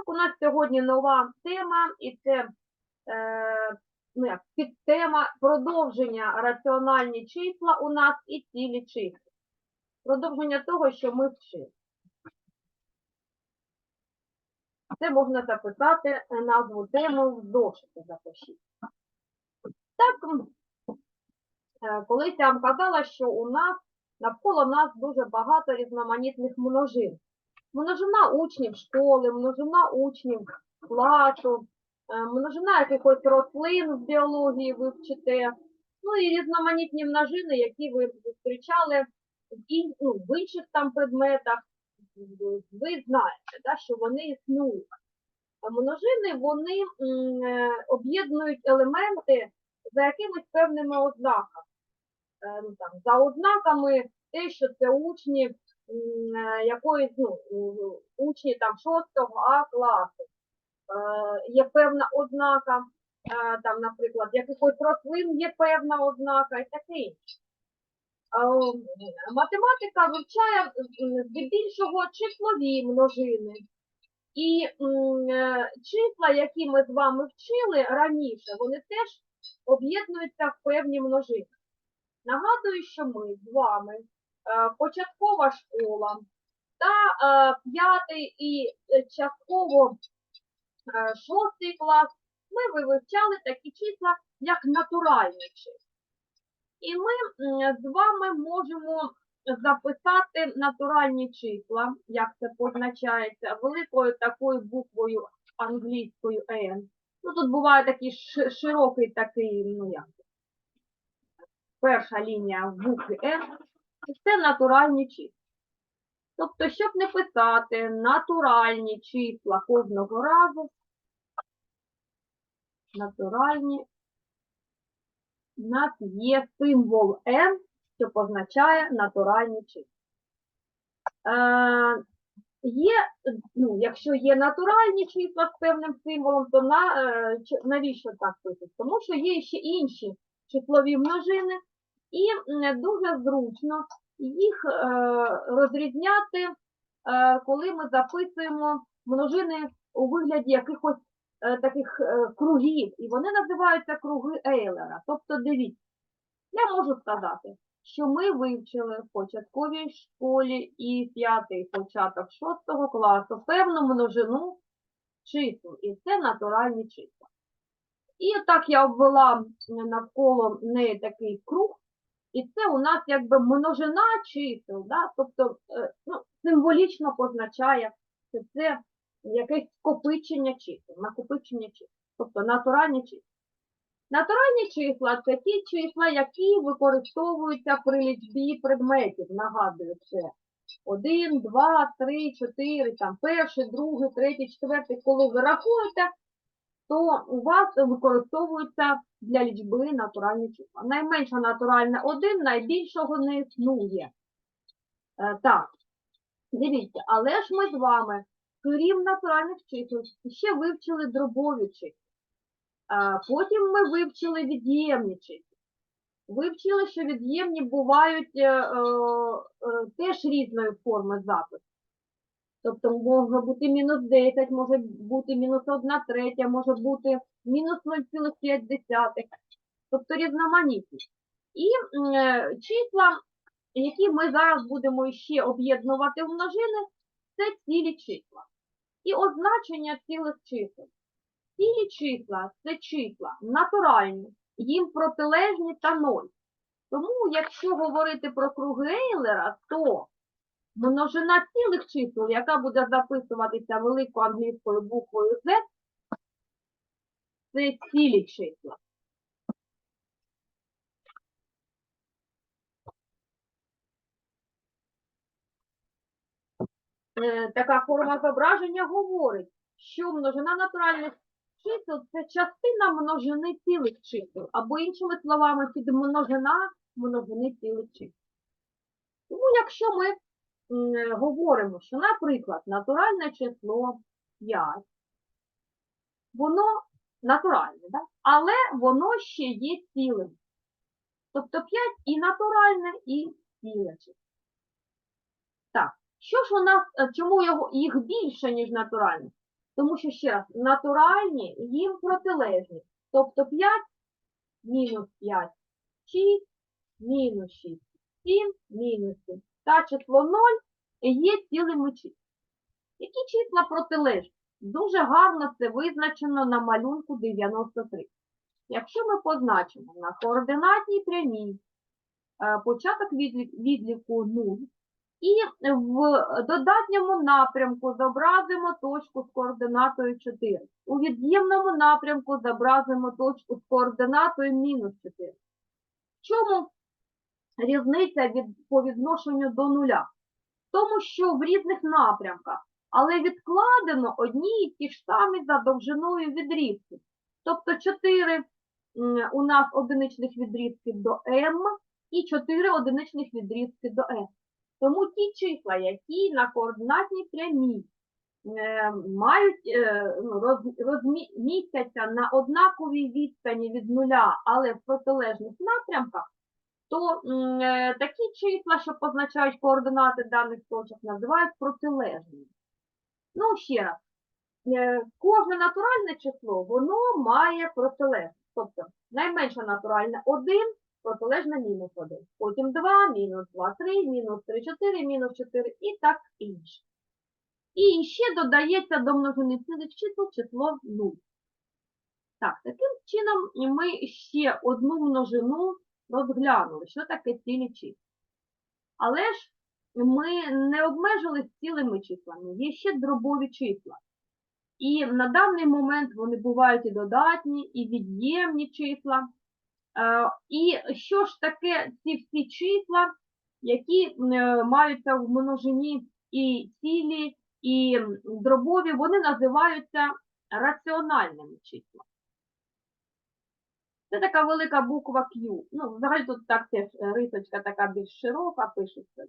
Так, у нас сьогодні нова тема, і це е, ну, як, підтема продовження раціональні числа у нас і цілі числа. Продовження того, що ми вчили. Це можна записати назву тему в зошиті запишіть. Так, е, колись я вам казала, що у нас навколо нас дуже багато різноманітних множин. Множина учнів школи, множина учнів класу, е, множина якихось рослин з біології ви вчите, ну і різноманітні множини, які ви зустрічали ін- ну, в інших там предметах. Ви знаєте, да, що вони існують. Множини вони е, об'єднують елементи за якимись певними ознаками. Е, ну, там, за ознаками те, що це учні е, якоїсь, ну, учні там 6 А класу. Е, Є певна ознака, е, там, наприклад, якихось рослин є певна ознака і таке інше. Математика вивчає здебільшого числові множини. І е, числа, які ми з вами вчили раніше, вони теж об'єднуються в певні множини. Нагадую, що ми з вами е, початкова школа та е, п'ятий і е, частково е, шостий клас, ми вивчали такі числа, як натуральні числа. І ми з вами можемо записати натуральні числа, як це позначається, великою такою буквою англійською N. Ну, тут буває такий широкий такий, ну як, перша лінія в букві N. І Це натуральні числа. Тобто, щоб не писати натуральні числа кожного разу, натуральні, у нас є символ N, що позначає натуральні числа. Е, є, ну, якщо є натуральні числа з певним символом, то на, е, навіщо так писати? Тому що є ще інші числові множини, і дуже зручно їх е, розрізняти, е, коли ми записуємо множини у вигляді якихось е, таких кругів, і вони називаються круги Ейлера. Тобто, дивіться, я можу сказати, що ми вивчили в початковій школі і п'ятий початок шостого класу певну множину чисел, і це натуральні числа. І так я обвела навколо неї такий круг, і це у нас якби множина чисел, да? тобто е, ну, символічно позначає, що це якесь скопичення чисел, накопичення чисел, тобто натуральні числа. Натуральні числа це ті числа, які використовуються при лічбі предметів. Нагадую, це 1, 2, 3, 4, там перший, другий, третій, четвертий. Коли ви рахуєте, то у вас використовуються для лічби натуральні числа. Найменша натуральна 1, найбільшого не існує. Е, так, дивіться, але ж ми з вами, крім натуральних чисел, ще вивчили дробові числа. А, Потім ми вивчили від'ємні числа. Вивчили, що від'ємні бувають е, е, е, теж різної форми запису. Тобто може бути мінус 10, може бути мінус 1 третя, може бути мінус 0,5. Тобто різноманітність. І е, числа, які ми зараз будемо ще об'єднувати в множини, це цілі числа. І означення цілих чисел. Цілі числа це числа натуральні, їм протилежні та ноль. Тому, якщо говорити про круги Ейлера, то множина цілих чисел, яка буде записуватися великою англійською буквою Z, це цілі числа. Е, Така форма зображення говорить, що множина натуральних чисел це частина множини цілих чисел, або іншими словами, підмножина множини цілих чисел. Тому якщо ми говоримо, що, наприклад, натуральне число 5, воно натуральне, да? але воно ще є цілим. Тобто 5 і натуральне, і ціле. Так, що ж у нас, е, чому його, їх більше, ніж натуральне? Тому що ще раз, натуральні їм протилежні. Тобто 5 мінус 5, 6, мінус 6, 7, мінус 7. Та число 0 є цілими числами. Які числа протилежні? Дуже гарно це визначено на малюнку 93. Якщо ми позначимо на координатній прямій е, початок відліку 0 і в додатньому напрямку зобразимо точку з координатою 4. У від'ємному напрямку зобразимо точку з координатою мінус 4. В чому різниця від, по відношенню до нуля? Тому, що в різних напрямках, але відкладено одні і ті ж самі за довжиною відрізки. Тобто 4 у нас одиничних відрізків до m і 4 одиничних відрізки до n. Тому ті числа, які на координатній прямій е, мають е, ну, роз- розмі- на однаковій відстані від нуля, але в протилежних напрямках, то е, такі числа, що позначають координати даних точок, називають протилежними. Ну, ще раз, е, кожне натуральне число, воно має протилежність. Тобто найменше натуральне 1, протилежне мінус 1. Потім 2, мінус 2, 3, мінус 3, 4, мінус 4 і так інше. І ще додається до множини цілих чисел число 0. Так, таким чином ми ще одну множину розглянули, що таке цілі числа. Але ж ми не обмежились цілими числами, є ще дробові числа. І на даний момент вони бувають і додатні, і від'ємні числа. Е, І що ж таке ці всі числа, які е, маються в множині і цілі, і дробові, вони називаються раціональними числами. Це така велика буква Q. Ну, взагалі тут так теж е, рисочка така більш широка пишеться.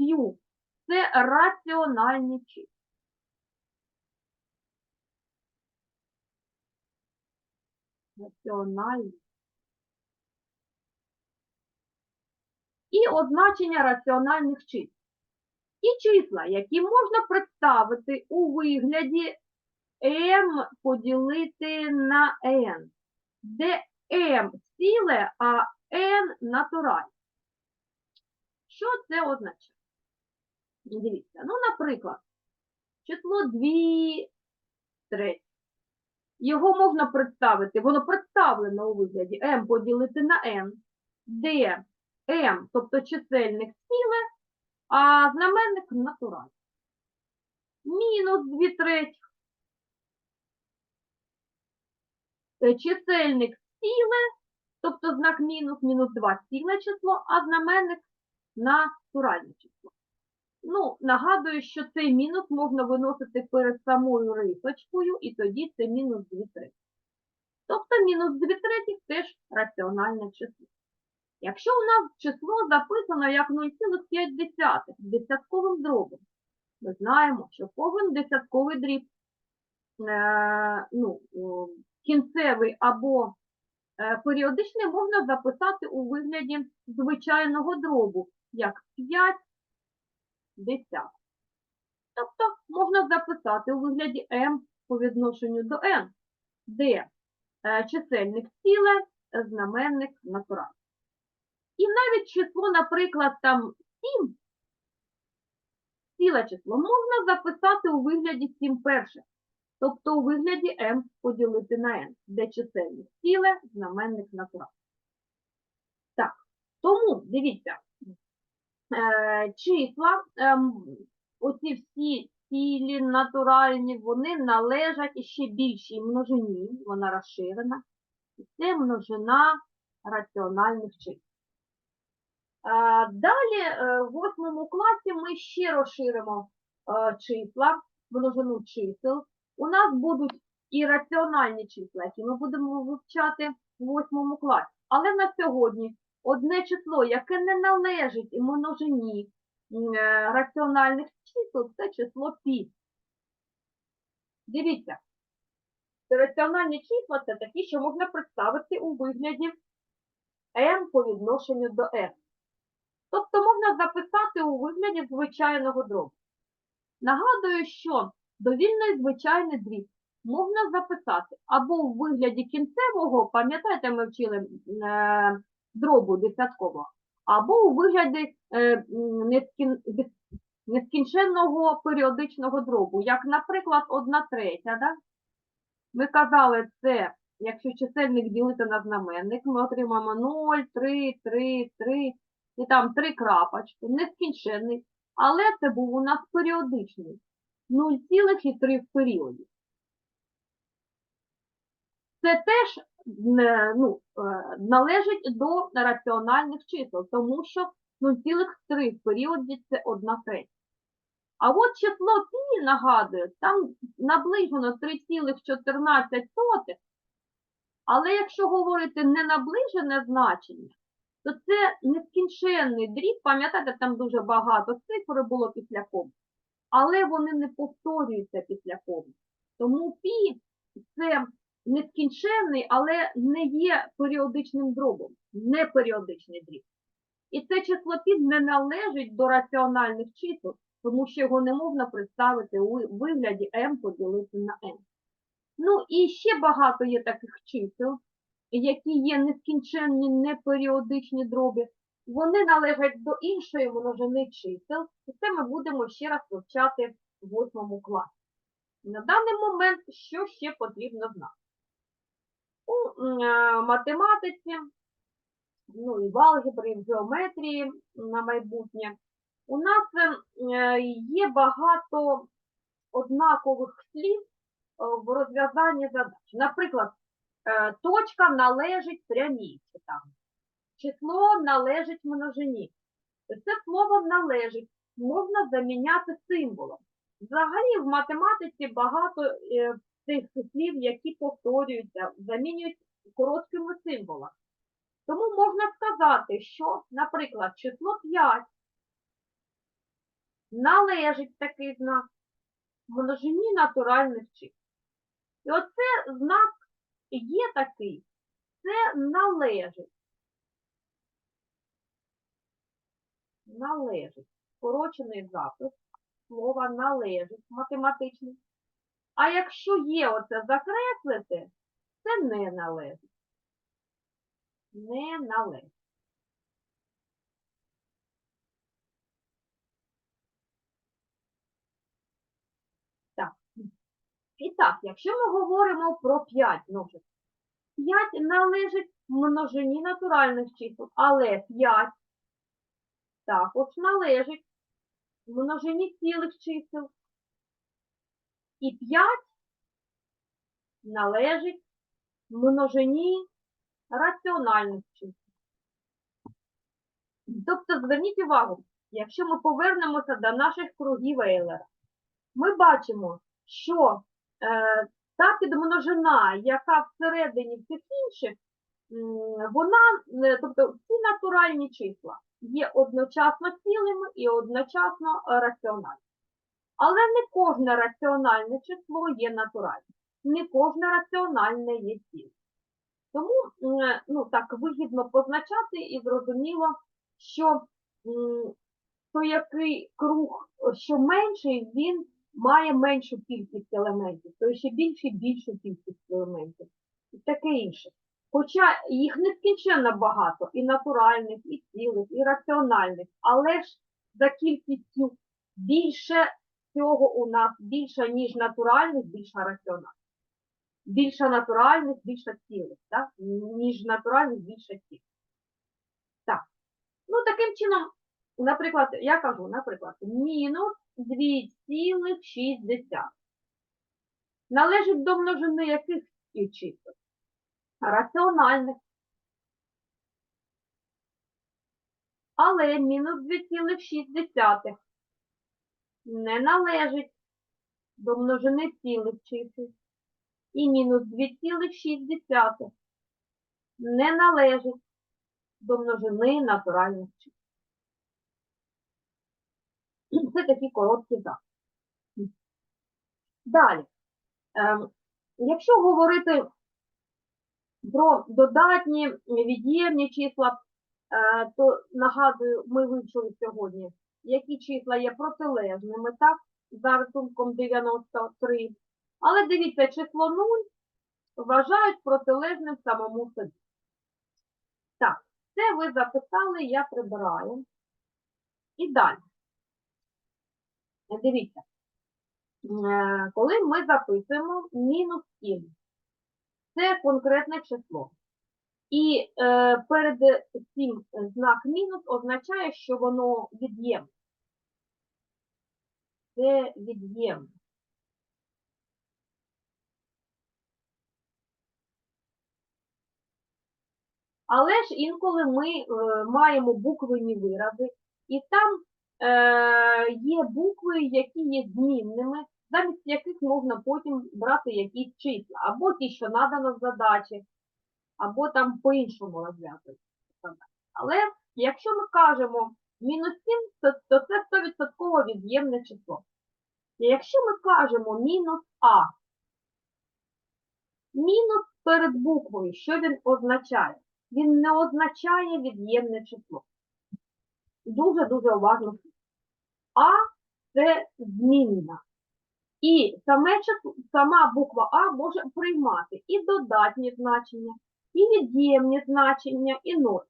Q – це раціональні числа. Раціональні. І означення раціональних чисел. Ті числа, які можна представити у вигляді m поділити на n, де m ціле, а n натуральне. Що це означає? Дивіться, ну, наприклад, число 2 треті. Його можна представити, воно представлено у вигляді m поділити на n, де m, тобто чисельник ціле, а знаменник натуральний. Мінус 2 треті. Е, Чисельник ціле, тобто знак мінус, мінус 2 ціле число, а знаменник натуральне число. Ну, нагадую, що цей мінус можна виносити перед самою рисочкою, і тоді це мінус 2 треті. Тобто мінус 2 третіх теж раціональне число. Якщо у нас число записано як 0,5 десятковим дробом, ми знаємо, що кожен десятковий дріб, е, ну, кінцевий або е, періодичний можна записати у вигляді звичайного дробу, як 5 десятих. Тобто можна записати у вигляді m по відношенню до n, де е, чисельник ціле, знаменник натуральний. І навіть число, наприклад, там 7, ціле число, можна записати у вигляді 7 перших, тобто у вигляді m поділити на n, де чисельник ціле, знаменник натуральний. Так, тому, дивіться, е, числа, ем, оці всі цілі, натуральні, вони належать іще більшій множині, вона розширена, і це множина раціональних чисел. Е, Далі е, в восьмому класі ми ще розширимо числа, множину чисел. У нас будуть і раціональні числа, які ми будемо вивчати в восьмому класі. Але на сьогодні одне число, яке не належить множині е, раціональних чисел, це число пі. Дивіться, раціональні числа це такі, що можна представити у вигляді m по відношенню до n. Тобто можна записати у вигляді звичайного дробу. Нагадую, що довільний звичайний дріб можна записати або у вигляді кінцевого, пам'ятаєте, ми вчили е, дробу десяткового, або у вигляді е, нескін- нескінченного періодичного дробу, як, наприклад, одна третя. Да? Ми казали, це, якщо чисельник ділити на знаменник, ми отримаємо 0, 3, 3, 3, і там три крапочки, нескінченний, але це був у нас періодичний. 0,3 в періоді. Це теж ну, е, належить до раціональних чисел, тому що 0,3 в періоді це 1 третя. А от число пі, нагадую, там наближено 3,14, але якщо говорити не наближене значення, то це нескінченний дріб, пам'ятаєте, там дуже багато цифр було після коми, але вони не повторюються після коми. Тому пі це нескінченний, але не є періодичним дробом, не періодичний дріб. І це число пі не належить до раціональних чисел, тому що його не можна представити у вигляді m поділити на n. Ну і ще багато є таких чисел, які є нескінченні неперіодичні дроби. Вони належать до іншої множини чисел, і це ми будемо ще раз вивчати в 8 класі. На даний момент що ще потрібно знати? У е, математиці, ну і в алгебрі, і в геометрії на майбутнє, у нас е, є багато однакових слів е, в розв'язанні задач. Наприклад, е, точка належить прямій, там, число належить множині. Це слово належить можна заміняти символом. Взагалі в математиці багато е, цих слів, які повторюються, замінюють короткими символами. Тому можна сказати, що, наприклад, число 5 належить такий знак множині натуральних чисел. І оце знак є такий, це належить. Належить. Скорочений запис слова належить математичний. А якщо є оце закреслити, це не належить. Не належить. І так, якщо ми говоримо про 5 множин, 5 належить множині натуральних чисел, але 5 також належить множині цілих чисел. І 5 належить множині раціональних чисел. Тобто, зверніть увагу, якщо ми повернемося до наших кругів Ейлера, ми бачимо, що е, та підмножина, яка всередині всіх інших, вона, е, тобто всі натуральні числа є одночасно цілими і одночасно е, раціональними. Але не кожне раціональне число є натуральним, не кожне раціональне є цілим. Тому ну, так вигідно позначати і зрозуміло, що то який круг, що менший, він має меншу кількість елементів, то ще більше більшу кількість елементів і таке інше. Хоча їх нескінченно багато, і натуральних, і цілих, і раціональних, але ж за кількістю більше цього у нас більше, ніж натуральних, більше раціональних. Більше натуральних, більше цілих, так? ніж натуральних, більше цілих. Так. Ну, таким чином, наприклад, я кажу, наприклад, мінус 2,6 належить до множини яких і чисел? Раціональних. Але мінус 2,6 не належить до множини цілих чисел. І мінус 2,6 не належить до множини натуральних чисел. Це такі короткі записи. Далі. Ем, якщо говорити про додатні від'ємні числа, е, то нагадую, ми вивчили сьогодні, які числа є протилежними, так? за рисунком 93. Але дивіться, число 0 вважають протилежним самому собі. Так, це ви записали, я прибираю. І далі. Дивіться, е, коли ми записуємо мінус 7, це конкретне число. І е, перед цим знак мінус означає, що воно від'ємне. Це від'ємне. Але ж інколи ми е, маємо буквені вирази, і там е, є букви, які є змінними, замість яких можна потім брати якісь числа, або ті, що надано в задачі, або там по-іншому задачі. Але якщо ми кажемо мінус 7, то, то це 100% від'ємне число. І якщо ми кажемо мінус А, мінус перед буквою, що він означає? Він не означає від'ємне число. Дуже-дуже уважно. А це змінна. І саме сама буква А може приймати і додатні значення, і від'ємні значення, і ноль.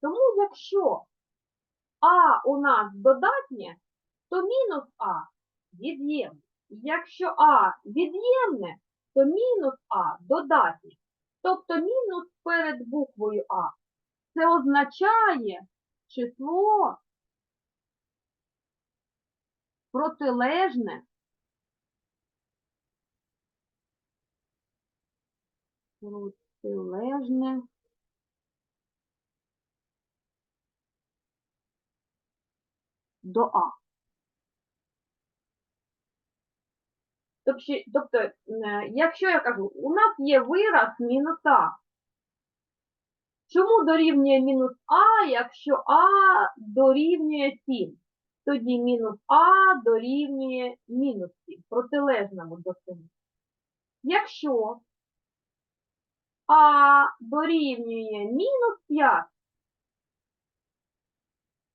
Тому якщо А у нас додатнє, то мінус А від'ємне. Якщо А від'ємне, то мінус А додатнє. Тобто мінус перед буквою А. Це означає число протилежне протилежне до А. Тобто, тобто, е, якщо я кажу, у нас є вираз мінус А. Чому дорівнює мінус А, якщо А дорівнює 7? Тоді мінус А дорівнює мінус 7, протилежному до 7. Якщо А дорівнює мінус 5,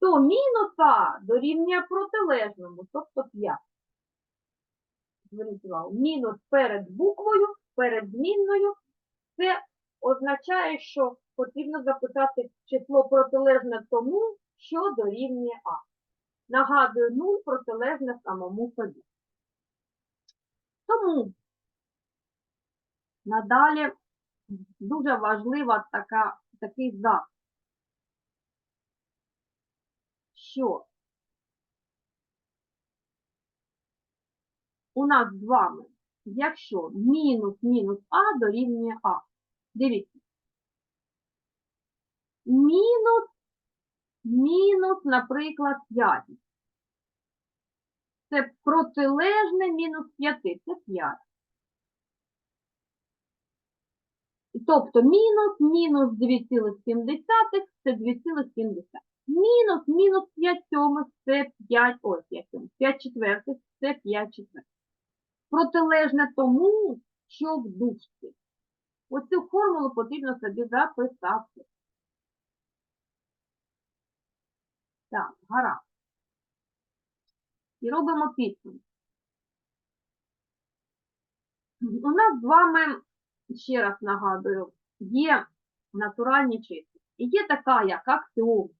то мінус А дорівнює протилежному, тобто 5 зверніть увагу, мінус перед буквою, перед змінною, це означає, що потрібно записати число протилежне тому, що дорівнює А. Нагадую, 0 протилежне самому собі. Тому надалі дуже важлива така, такий захист, що у нас з вами, якщо мінус мінус А дорівнює А. Дивіться. Мінус, мінус, наприклад, 5. Це протилежне мінус 5, це 5. Тобто мінус, мінус 2,7 це 2,7. Мінус, мінус 5 сьомих це 5, ось 5 сьомих, 5 четвертих це 5 четвертих протилежне тому, що в дужці. Оцю формулу потрібно собі записати. Так, гаразд. І робимо підсумок. У нас з вами, ще раз нагадую, є натуральні числа. І є така, як аксіом,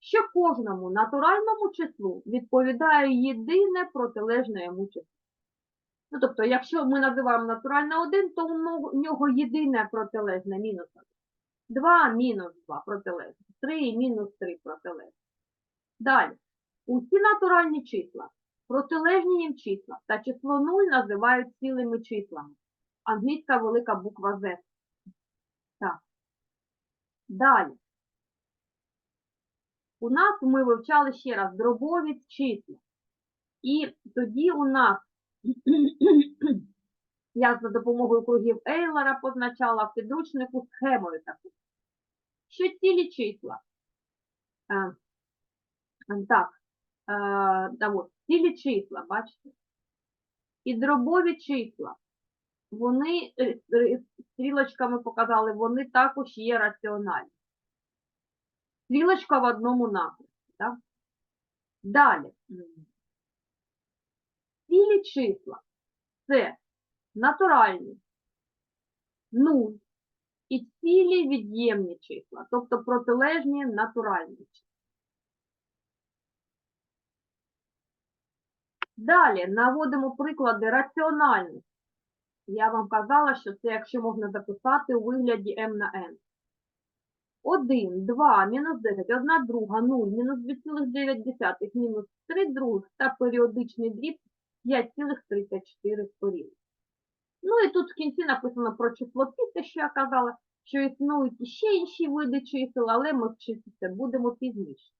що кожному натуральному числу відповідає єдине протилежне йому число. Ну, тобто, якщо ми називаємо натуральне 1, то у нього єдине протилежне мінус 1. 2 мінус 2 протилежне, 3 мінус 3 протилежне. Далі. Усі натуральні числа, протилежні їм числа та число 0 називають цілими числами. Англійська велика буква Z. Так. Далі. У нас ми вивчали ще раз дробові числа. І тоді у нас я за допомогою кругів Ейлера позначала в підручнику схемою таку. Що цілі числа? Е, так, е, от, цілі числа, бачите? І дробові числа, вони е, е, стрілочками показали, вони також є раціональні. Стрілочка в одному напрямку. Так? Далі. Множини числа це натуральні, 0 і цілі від'ємні числа, тобто протилежні натуральні числа. Далі наводимо приклади раціональних. Я вам казала, що це якщо можна записати у вигляді m на n. 1, 2, мінус 10, 1 друга, 0, мінус 2,9, мінус 3 других та періодичний дріб 5,34 спорів. Ну і тут в кінці написано про число пі, те, що я казала, що існують іще інші види чисел, але ми вчити це будемо пізніше.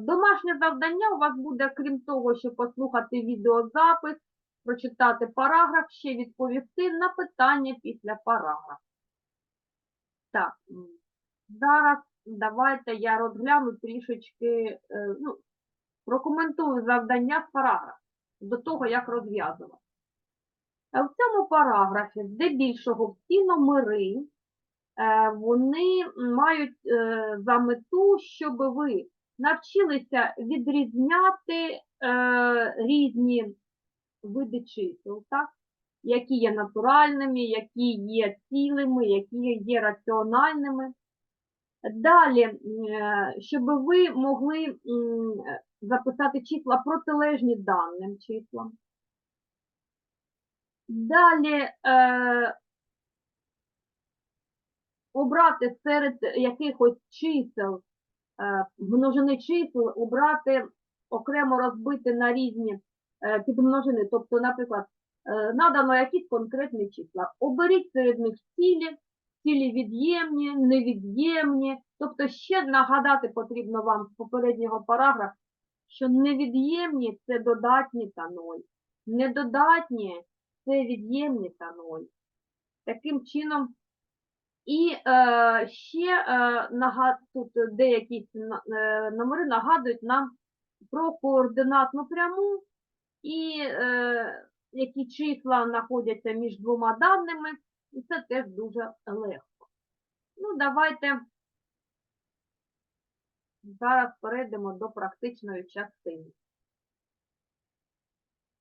Домашнє завдання у вас буде, крім того, що послухати відеозапис, прочитати параграф, ще відповісти на питання після параграфу. Так, зараз давайте я розгляну трішечки, е, ну, прокоментую завдання з параграфу до того, як розв'язувати. Е, В цьому параграфі здебільшого всі номери, е, вони мають за мету, щоб ви навчилися відрізняти різні види чисел, так? які є натуральними, які є цілими, які є раціональними. Далі, е, щоб ви могли записати числа протилежні даним числам. Далі е, обрати серед якихось чисел, е, множини чисел, обрати, окремо розбити на різні підмножини. Тобто, наприклад, е, надано якісь конкретні числа. Оберіть серед них цілі, цілі від'ємні, невід'ємні. Тобто ще нагадати потрібно вам з попереднього параграфу, що невід'ємні це додатні та ноль. Недодатні це від'ємні та ноль. Таким чином, і е, ще е, тут деякі е, номери нагадують нам про координатну пряму і е, які числа знаходяться між двома даними, і це теж дуже легко. Ну, давайте зараз перейдемо до практичної частини.